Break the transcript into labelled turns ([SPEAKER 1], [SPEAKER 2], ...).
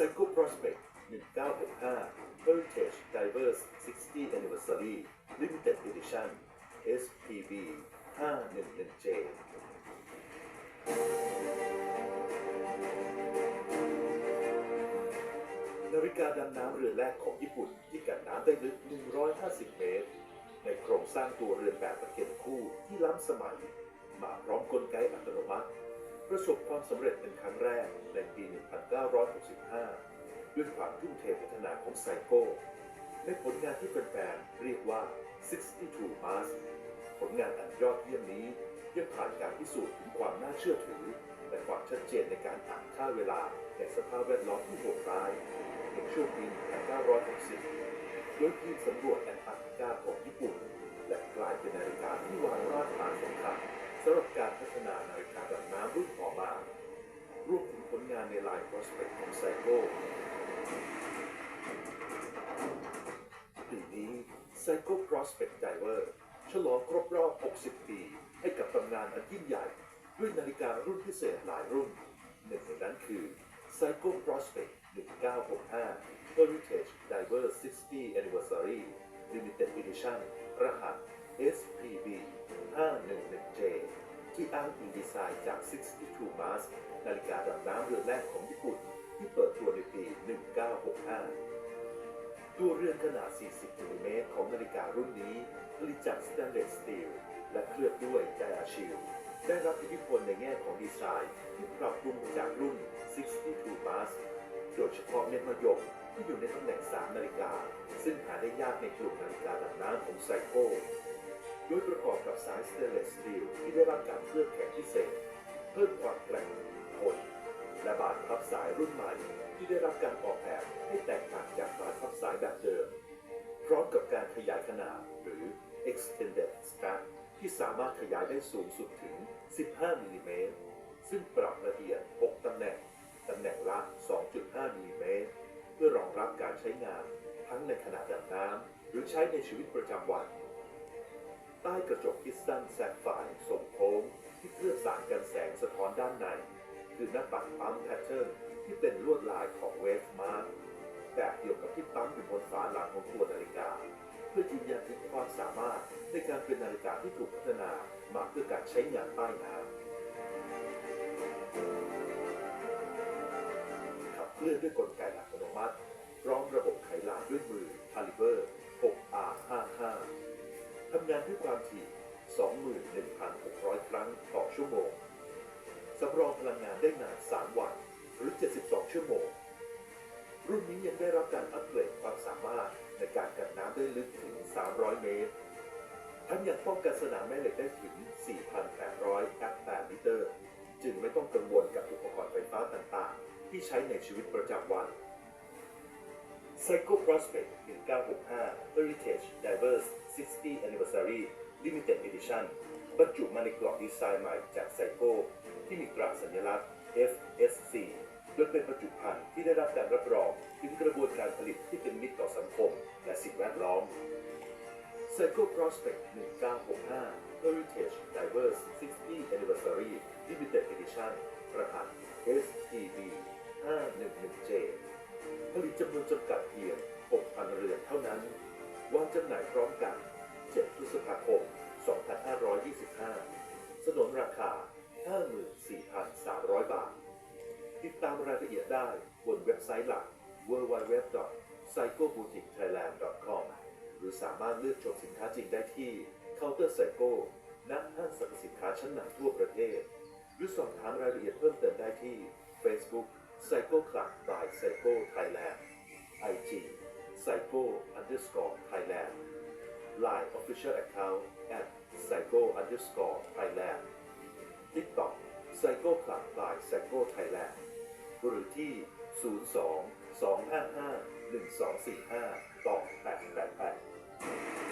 [SPEAKER 1] Psycho Prospect 1965 Heritage Divers 60 Anniversary Limited Edition SPB 511J นาฬิกาดำน้ำเรือแรกของญี่ปุ่นที่กันน้ำได้ลึก 150 เมตร ในโครงสร้างตัวเรือแบบตะเกียงคู่ที่ล้ำสมัย มาพร้อมกลไกอัตโนมัติ ประสบความสำเร็จเป็นครั้งแรกในปี 1965 ด้วยความทุ่มเทพัฒนาของไซโก้ในผลงานที่แฟนๆเรียกว่า 62 Mars ผลงานอันยอดเยี่ยมนี้ยังผ่านการพิสูจน์ถึงความน่าเชื่อถือ และความชัดเจนในการอ่านค่าเวลาในสภาพแวดล้อมที่โหดร้ายในช่วงปี 1960 โดยทีมสำรวจแอนตาร์กติกาของญี่ปุ่น และกลายเป็นนาฬิกาที่วางรากฐานสำคัญ สำหรับการพัฒนานาฬิกาดำน้ำรุ่นต่อมารวมถึงผลงานในลาย Prospect ของไซโก้ปีนี้ Psycho Prospect Diver ฉลองครบรอบ 60 ปี ให้กับตำนานอันยิ่งใหญ่ ด้วยนาฬิการุ่นพิเศษหลายรุ่น หนึ่งในนั้นคือ Psycho Prospect 1965 Heritage Diver 60 Anniversary Limited Edition รหัส SPB 5 1 1 ที่อ้างอิงดีไซน์จาก 62 Mars นาฬิกาดำน้ำเรือนแรกของญี่ปุ่น ที่เปิดตัวในปี 1965 ตัวเรือนขนาด 40มิลลิเมตรของนาฬิการุ่นนี้ ผลิตจากสแตนเลสสตีลและเคลือบด้วยไดอาชิลได้รับอิทธิพลในแง่ของดีไซน์ที่ปรับปรุงมาจากรุ่น 62 Mars โดยเฉพาะเม็ดมะยมที่อยู่ในตำแหน่ง 3 นาฬิกา ซึ่งหาได้ยากในกลุ่มนาฬิกาดำน้ำของไซโก้ โดยประกอบกับสายสเตนเลสสตีลที่ได้รับการเคลือบแข็งพิเศษ เพิ่มความแกร่งทนและบานพับสายรุ่นใหม่ที่ได้รับการออกแบบให้แตกต่างจากบานพับสายแบบเดิม พร้อมกับการขยายขนาดหรือ extended strap ที่สามารถขยายได้สูงสุดถึง 15มิลลิเมตรซึ่งปรับละเอียด 6 ตำแหน่ง ตำแหน่งละ 2.5มิลลิเมตรเพื่อรองรับการใช้งาน ทั้งในขณะดำน้ำหรือใช้ในชีวิตประจำวัน ใต้กระจกคิสตันแซฟไฟร์ทรงโค้งที่เคลือบสารกันแสงสะท้อนด้านใน คือหน้าปัดปั๊มแพทเทิร์นที่เป็นลวดลายของเวฟมาร์แบบเดียวกับที่ปั๊มอยู่บนฝาหลังของตัวนาฬิกา เพื่อยืนยันถึงความสามารถในการเป็นนาฬิกาที่ถูกพัฒนามาเพื่อการใช้งานใต้น้ำขับเคลื่อนด้วยกลไกอัตโนมัติพร้อมระบบไขลานด้วยมือ Caliber 6R55 ทำงานด้วยความถี่ 21,600 ครั้งต่อชั่วโมง สำรองพลังงานได้นาน 3 วัน หรือ 72 ชั่วโมง รุ่นนี้ยังได้รับการอัปเกรดความสามารถในการกันน้ำได้ลึกถึง 300 เมตร ทั้งยังป้องกันสนามแม่เหล็กได้ถึง 4,800แอปแปดลิตร จึงไม่ต้องกังวลกับอุปกรณ์ไฟฟ้าต่างๆ ที่ใช้ในชีวิตประจำวัน Psycho Prospect 1965 Heritage Divers 60 Anniversary Limited Edition บรรจุมาในกล่องดีไซน์ใหม่จากไซโก้ที่มีตราสัญลักษณ์ FSC โดยเป็นบรรจุภัณฑ์ที่ได้รับการรับรองถึงกระบวนการผลิตที่เป็นมิตรต่อสังคมและสิ่งแวดล้อม Psycho Prospect 1965 Heritage Divers 60 Anniversary Limited Edition รหัส STB 511J ผลิตจำนวนจำกัดเพียง 6,000 เรือนเท่านั้น วางจำหน่ายพร้อมกัน ษภาคม 2525 สนนราคา 54,300 บาท ติดตามรายละเอียดได้บนเว็บไซต์หลัก www.psychoboutique.thailand.com หรือสามารถเลือกชมสินค้าจริงได้ที่เคาน์เตอร์ไซโก้ณห้างสรรพสินค้าชั้นนำทั่วประเทศ หรือสอบถามรายละเอียดเพิ่มเติมได้ที่ Facebook Psycho Club by Psycho Thailand IG Psycho underscore Thailand Line Official Account at Psycho underscore Thailand TikTok Psycho Club by Psycho Thailand หรือที่ 02 255 1245ต่อ888